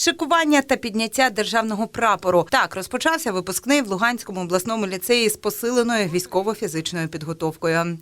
Шикування та підняття державного прапору. Так розпочався випускний в Луганському обласному ліцеї з посиленою військово-фізичною підготовкою.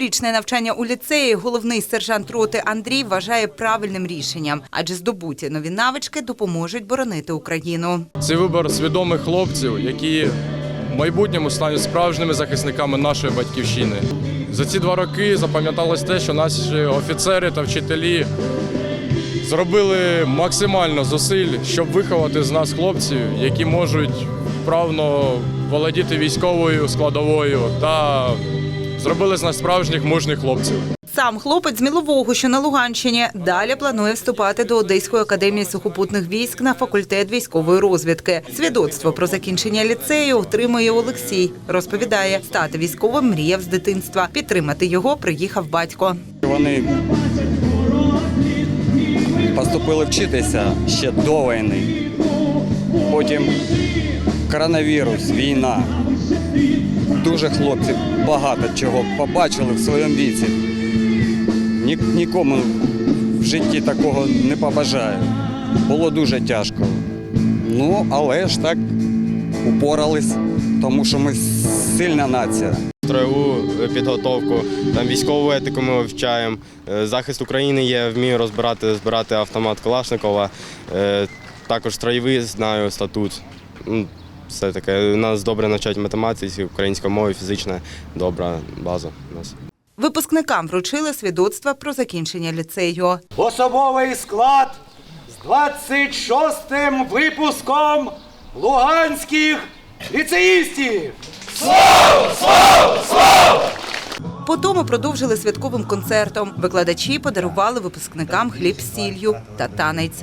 Дворічне навчання у ліцеї головний сержант роти Андрій вважає правильним рішенням, адже здобуті нові навички допоможуть боронити Україну. Це вибір свідомих хлопців, які в майбутньому стануть справжніми захисниками нашої батьківщини. За ці два роки запам'яталось те, що наші офіцери та вчителі зробили максимально зусиль, щоб виховати з нас хлопців, які можуть вправно володіти військовою складовою та зробили з нас справжніх мужніх хлопців. Сам хлопець з Мілового, що на Луганщині, далі планує вступати до Одеської академії сухопутних військ на факультет військової розвідки. Свідоцтво про закінчення ліцею отримує Олексій. Розповідає, стати військовим мріяв з дитинства. Підтримати його приїхав батько. Вони поступили вчитися ще до війни. Потім коронавірус, війна. Дуже хлопці багато чого побачили в своєму віці. Ні, нікому в житті такого не побажаю. Було дуже тяжко. Ну, але ж так упорались, тому що ми сильна нація. строєву підготовку, там військову етику ми вивчаємо. Е, Захист України є, вмію розбирати, збирати автомат Калашникова. Е, Також строєвий знаю статут. Все таке. Нас добре навчають математиці, української мови, фізична, добра база у нас. Випускникам вручили свідоцтва про закінчення ліцею. Особовий склад з 26-м випуском луганських ліцеїстів! Потому продовжили святковим концертом. Викладачі подарували випускникам хліб з сіллю та танець.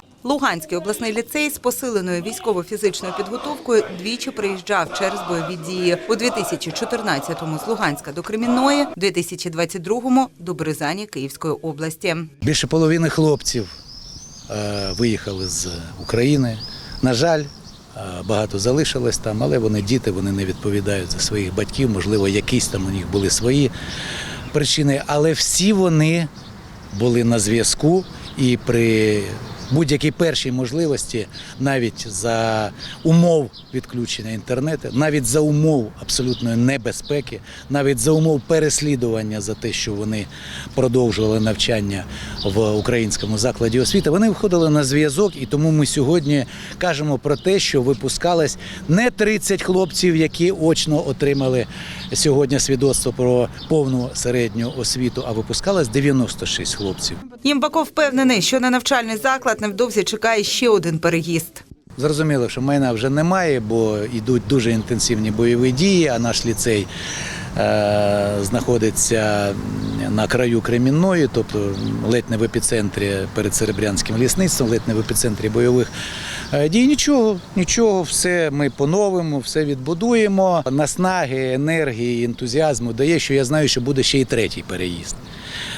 Луганський обласний ліцей з посиленою військово-фізичною підготовкою двічі приїжджав через бойові дії. У 2014-му з Луганська до Кремінної, у 2022-му до Березані Київської області. Більше половини хлопців е, виїхали з України. На жаль, е, багато залишилось там, але вони діти, вони не відповідають за своїх батьків. Можливо, якісь там у них були свої причини, але всі вони були на зв'язку і при будь-якій першій можливості, навіть за умов відключення інтернету, навіть за умов абсолютної небезпеки, навіть за умов переслідування за те, що вони продовжували навчання в українському закладі освіти, вони виходили на зв'язок, і тому ми сьогодні кажемо про те, що випускалось не 30 хлопців, які очно отримали сьогодні свідоцтво про повну середню освіту, а випускалось 96 хлопців. Ємбаков впевнений, що на навчальний заклад невдовзі чекає ще один переїзд. Зрозуміло, що майна вже немає, бо йдуть дуже інтенсивні бойові дії, а наш ліцей е, знаходиться на краю Кремінної, тобто ледь не в епіцентрі перед Серебрянським лісництвом, ледь не в епіцентрі бойових е, дій. Нічого, нічого, все ми поновимо, все відбудуємо. Наснаги, енергії, ентузіазму дає, що я знаю, що буде ще й третій переїзд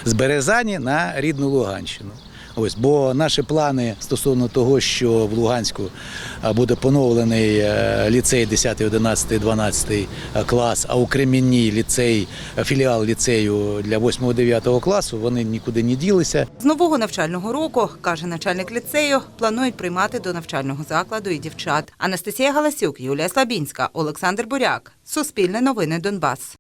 з Березані на рідну Луганщину. Ось, бо наші плани стосовно того, що в Луганську буде поновлений е, ліцей 10, 11, 12 клас, а у Кремінній ліцей, е, філіал ліцею для 8, 9 класу, вони нікуди не ділися. З нового навчального року, каже начальник ліцею, планують приймати до навчального закладу і дівчат. Анастасія Галасюк, Юлія Слабінська, Олександр Буряк. Суспільне новини Донбас.